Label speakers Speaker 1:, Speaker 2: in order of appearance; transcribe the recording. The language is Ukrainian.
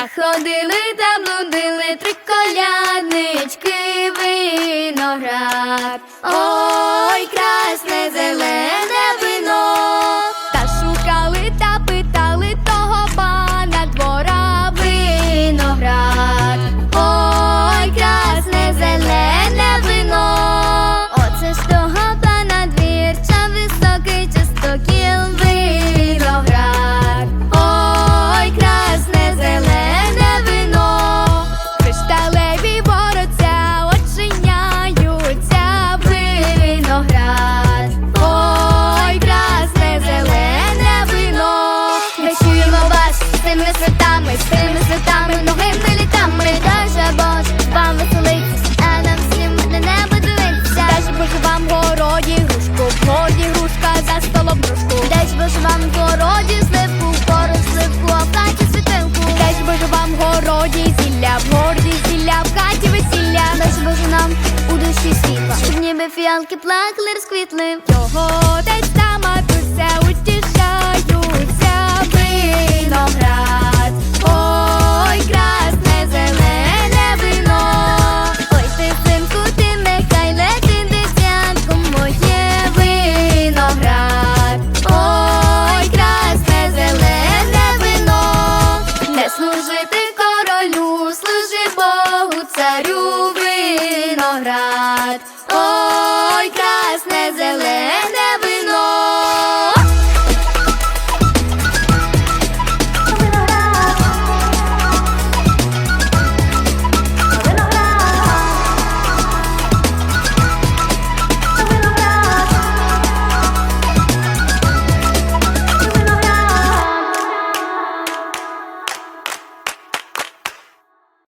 Speaker 1: Та ходили та блудили три коляднички виноград. Ой, красне зелене святами, з тими святами, многими літами. Даже Бож вам веселиться, а нам всім на небо дивитися. Даже Боже вам городі грушку, в городі грушка за столом грушку. Дай Боже вам городі сливку, в пору сливку, а в хаті світилку. Дай Боже вам городі зілля, в городі зілля, в хаті весілля. Дай Боже нам у душі світла, щоб ніби фіалки плакали, розквітли. Його десь там Oh.